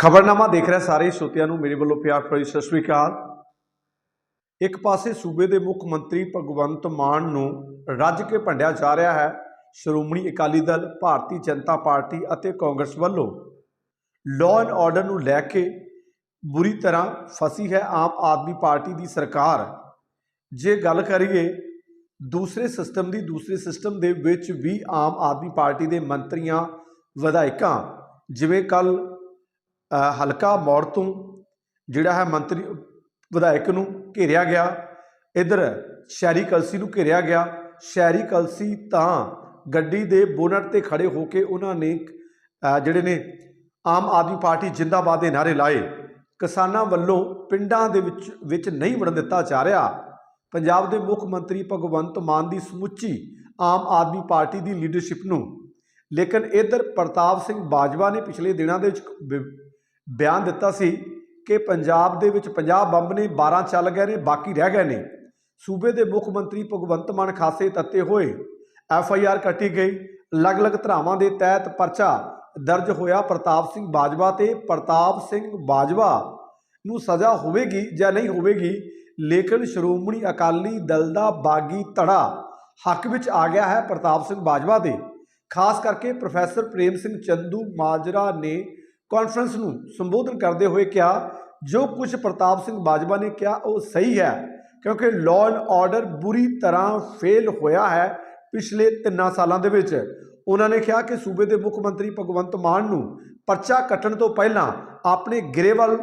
ਖਬਰਨਾਮਾ ਦੇਖ ਰਿਹਾ ਸਾਰੇ ਸਰੋਤਿਆਂ ਨੂੰ, ਮੇਰੇ ਵੱਲੋਂ ਪਿਆਰ ਭਰੀ ਸਤਿ ਸ਼੍ਰੀ ਅਕਾਲ। ਇੱਕ ਪਾਸੇ ਸੂਬੇ ਦੇ ਮੁੱਖ ਮੰਤਰੀ ਭਗਵੰਤ ਮਾਨ ਨੂੰ ਰੱਜ ਕੇ ਭੰਡਿਆ ਜਾ ਰਿਹਾ ਹੈ, ਸ਼੍ਰੋਮਣੀ ਅਕਾਲੀ ਦਲ, ਭਾਰਤੀ ਜਨਤਾ ਪਾਰਟੀ ਅਤੇ ਕਾਂਗਰਸ ਵੱਲੋਂ। ਲਾਅ ਐਂਡ ਆਰਡਰ ਨੂੰ ਲੈ ਕੇ ਬੁਰੀ ਤਰ੍ਹਾਂ ਫਸੀ ਹੈ ਆਮ ਆਦਮੀ ਪਾਰਟੀ ਦੀ ਸਰਕਾਰ। ਜੇ ਗੱਲ ਕਰੀਏ ਦੂਸਰੇ ਸਿਸਟਮ ਦੀ, ਦੂਸਰੇ ਸਿਸਟਮ ਦੇ ਵਿੱਚ ਵੀ ਆਮ ਆਦਮੀ ਪਾਰਟੀ ਦੇ ਮੰਤਰੀਆਂ, ਵਿਧਾਇਕਾਂ, ਜਿਵੇਂ ਕੱਲ ਹਲਕਾ ਮੌੜ ਤੋਂ ਜਿਹੜਾ ਹੈ ਮੰਤਰੀ, ਵਿਧਾਇਕ ਨੂੰ ਘੇਰਿਆ ਗਿਆ। ਇਧਰ ਸ਼ਹਿਰੀ ਕਲਸੀ ਨੂੰ ਘੇਰਿਆ ਗਿਆ। ਸ਼ਹਿਰੀ ਕਲਸੀ ਤਾਂ ਗੱਡੀ ਦੇ ਬੋਨਟ ਤੇ ਖੜੇ ਹੋ ਕੇ ਉਹਨਾਂ ਨੇ ਜਿਹੜੇ ਨੇ ਆਮ ਆਦਮੀ ਪਾਰਟੀ ਜਿੰਦਾਬਾਦ ਦੇ ਨਾਰੇ ਲਾਏ। ਕਿਸਾਨਾਂ ਵੱਲੋਂ ਪਿੰਡਾਂ ਦੇ ਵਿੱਚ ਵਿੱਚ ਨਹੀਂ ਵੜਨ ਦਿੱਤਾ ਜਾ ਰਿਹਾ। ਪੰਜਾਬ ਦੇ ਮੁੱਖ ਮੰਤਰੀ ਭਗਵੰਤ ਮਾਨ ਦੀ ਸਮੁੱਚੀ ਆਮ ਆਦਮੀ ਪਾਰਟੀ ਦੀ ਲੀਡਰਸ਼ਿਪ ਨੂੰ। ਲੇਕਿਨ ਇਧਰ ਪ੍ਰਤਾਪ ਸਿੰਘ ਬਾਜਵਾ ਨੇ ਪਿਛਲੇ ਦਿਨਾਂ ਦੇ ਵਿੱਚ ਬਿਆਨ ਦਿੱਤਾ ਸੀ ਕਿ ਪੰਜਾਬ ਦੇ ਵਿੱਚ 50 ਬੰਬ ਨੇ 12 ਚੱਲ ਗਏ ਨੇ, ਬਾਕੀ ਰਹਿ ਗਏ ਨੇ। ਸੂਬੇ ਦੇ ਮੁੱਖ ਮੰਤਰੀ ਭਗਵੰਤ ਮਾਨ ਖਾਸੇ ਤੱਤੇ ਹੋਏ। ਐਫ ਆਈ ਆਰ ਕੱਟੀ ਗਈ। ਅਲੱਗ-ਅਲੱਗ ਧਰਾਵਾਂ ਦੇ ਤਹਿਤ ਪਰਚਾ ਦਰਜ ਹੋਇਆ ਪ੍ਰਤਾਪ ਸਿੰਘ ਬਾਜਵਾ ਤੇ ਪ੍ਰਤਾਪ ਸਿੰਘ ਬਾਜਵਾ। ਨੂੰ ਸਜ਼ਾ ਹੋਵੇਗੀ ਜਾਂ ਨਹੀਂ ਹੋਵੇਗੀ, ਲੇਕਿਨ ਸ਼੍ਰੋਮਣੀ ਅਕਾਲੀ ਦਲ ਦਾ ਬਾਗੀ ਧੜਾ ਹੱਕ ਵਿੱਚ ਆ ਗਿਆ ਹੈ ਪ੍ਰਤਾਪ ਸਿੰਘ ਬਾਜਵਾ ਦੇ। ਖਾਸ ਕਰਕੇ ਪ੍ਰੋਫੈਸਰ ਪ੍ਰੇਮ ਸਿੰਘ ਚੰਦੂ ਮਾਜਰਾ ਨੇ ਕਾਨਫਰੰਸ ਨੂੰ ਸੰਬੋਧਨ ਕਰਦੇ ਹੋਏ ਕਿਹਾ, ਜੋ ਕੁਝ ਪ੍ਰਤਾਪ ਸਿੰਘ ਬਾਜਵਾ ਨੇ ਕਿਹਾ, ਉਹ ਸਹੀ ਹੈ, ਕਿਉਂਕਿ ਲਾਅ ਐਂਡ ਆਰਡਰ ਬੁਰੀ ਤਰ੍ਹਾਂ ਫੇਲ ਹੋਇਆ ਹੈ ਪਿਛਲੇ 3 ਸਾਲਾਂ ਦੇ ਵਿੱਚ। ਉਹਨਾਂ ਨੇ ਕਿਹਾ ਕਿ ਸੂਬੇ ਦੇ ਮੁੱਖ ਮੰਤਰੀ ਭਗਵੰਤ ਮਾਨ ਨੂੰ ਪਰਚਾ ਕੱਟਣ ਤੋਂ ਪਹਿਲਾਂ ਆਪਣੇ ਗਿਰੇਵਲ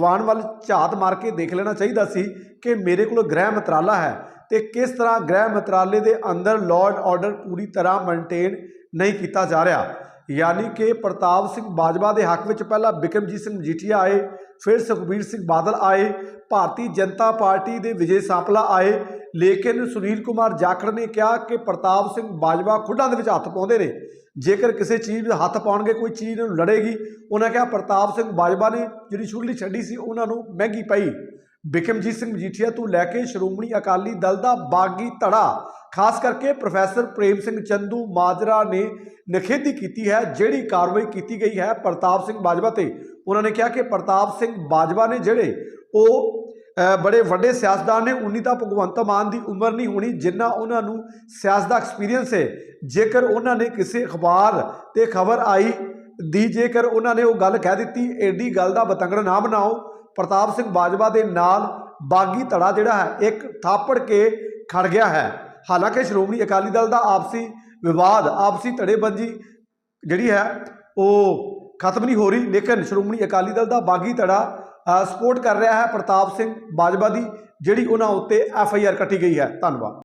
ਵਾਣ ਵੱਲ ਝਾਤ ਮਾਰ ਕੇ ਦੇਖ ਲੈਣਾ ਚਾਹੀਦਾ ਸੀ ਕਿ ਮੇਰੇ ਕੋਲ ਗ੍ਰਹਿ ਮੰਤਰਾਲਾ ਹੈ ਤੇ ਕਿਸ ਤਰ੍ਹਾਂ ਗ੍ਰਹਿ ਮੰਤਰਾਲੇ ਦੇ ਅੰਦਰ ਲਾਅ ਐਂਡ ਆਰਡਰ ਪੂਰੀ ਤਰ੍ਹਾਂ ਮੇਨਟੇਨ ਨਹੀਂ ਕੀਤਾ ਜਾ ਰਿਹਾ। ਯਾਨੀ ਕਿ ਪ੍ਰਤਾਪ ਸਿੰਘ ਬਾਜਵਾ ਦੇ ਹੱਕ ਵਿੱਚ ਪਹਿਲਾਂ ਬਿਕਰਮਜੀਤ ਸਿੰਘ ਮਜੀਠੀਆ ਆਏ, ਫਿਰ ਸੁਖਬੀਰ ਸਿੰਘ ਬਾਦਲ ਆਏ, ਭਾਰਤੀ ਜਨਤਾ ਪਾਰਟੀ ਦੇ ਵਿਜੇ ਸਾਂਪਲਾ ਆਏ, ਲੇਕਿਨ ਸੁਨੀਲ ਕੁਮਾਰ ਜਾਖੜ ਨੇ ਕਿਹਾ ਕਿ ਪ੍ਰਤਾਪ ਸਿੰਘ ਬਾਜਵਾ ਖੁੱਡਾਂ ਦੇ ਵਿੱਚ ਹੱਥ ਪਾਉਂਦੇ ਨੇ। ਜੇਕਰ ਕਿਸੇ ਚੀਜ਼ ਵਿੱਚ ਹੱਥ ਪਾਉਣਗੇ, ਕੋਈ ਚੀਜ਼ ਨੂੰ ਲੜੇਗੀ, ਉਹਨਾਂ ਕਿਹਾ ਪ੍ਰਤਾਪ ਸਿੰਘ ਬਾਜਵਾ ਨੇ ਜਿਹੜੀ ਸ਼ੁਰਲੀ ਛੱਡੀ ਸੀ, ਉਹਨਾਂ ਨੂੰ ਮਹਿੰਗੀ ਪਈ। ਬਿਕਰਮਜੀਤ ਸਿੰਘ ਮਜੀਠੀਆ ਤੋਂ ਲੈ ਕੇ ਸ਼੍ਰੋਮਣੀ ਅਕਾਲੀ ਦਲ ਦਾ ਬਾਗੀ ਧੜਾ, ਖਾਸ ਕਰਕੇ ਪ੍ਰੋਫੈਸਰ ਪ੍ਰੇਮ ਸਿੰਘ ਚੰਦੂ ਮਾਜਰਾ ਨੇ ਨਿਖੇਧੀ ਕੀਤੀ ਹੈ, ਜਿਹੜੀ ਕਾਰਵਾਈ ਕੀਤੀ ਗਈ ਹੈ ਪ੍ਰਤਾਪ ਸਿੰਘ ਬਾਜਵਾ ਤੇ। ਉਹਨਾਂ ਨੇ ਕਿਹਾ ਕਿ ਪ੍ਰਤਾਪ ਸਿੰਘ ਬਾਜਵਾ ਨੇ ਜਿਹੜੇ ਉਹ ਬੜੇ ਵੱਡੇ ਸਿਆਸਤਦਾਨ ਨੇ, ਉਨੀ ਤਾਂ ਭਗਵੰਤ ਮਾਨ ਦੀ ਉਮਰ ਨਹੀਂ ਹੋਣੀ, ਜਿੰਨਾ ਉਹਨਾਂ ਨੂੰ ਸਿਆਸਤ ਦਾ ਐਕਸਪੀਰੀਅੰਸ ਹੈ। ਜੇਕਰ ਉਹਨਾਂ ਨੇ ਕਿਸੇ ਅਖਬਾਰ ਤੇ ਖਬਰ ਆਈ ਦੀ, ਜੇਕਰ ਉਹਨਾਂ ਨੇ ਉਹ ਗੱਲ ਕਹਿ ਦਿੱਤੀ ਐਡੀ ਗੱਲ ਦਾ ਬਤੰਗੜ ਨਾ ਬਣਾਓ। ਪ੍ਰਤਾਪ ਸਿੰਘ ਬਾਜਵਾ ਦੇ ਨਾਲ ਬਾਗੀ ਧੜਾ ਜਿਹੜਾ ਹੈ, ਇੱਕ ਥਾਪੜ ਕੇ ਖੜ ਗਿਆ ਹੈ। ਹਾਲਾਂਕਿ ਸ਼੍ਰੋਮਣੀ ਅਕਾਲੀ ਦਲ ਦਾ ਆਪਸੀ ਵਿਵਾਦ, ਆਪਸੀ ਧੜੇਬੰਦੀ ਜਿਹੜੀ ਹੈ, ਉਹ ਖਤਮ ਨਹੀਂ ਹੋ ਰਹੀ, ਲੇਕਿਨ ਸ਼੍ਰੋਮਣੀ ਅਕਾਲੀ ਦਲ ਦਾ ਬਾਗੀ ਧੜਾ ਸਪੋਰਟ ਕਰ ਰਿਹਾ ਹੈ ਪ੍ਰਤਾਪ ਸਿੰਘ ਬਾਜਵਾ ਦੀ, ਜਿਹੜੀ ਉਹਨਾਂ ਉੱਤੇ ਐਫ ਆਈ ਆਰ ਕੱਟੀ ਗਈ ਹੈ। ਧੰਨਵਾਦ।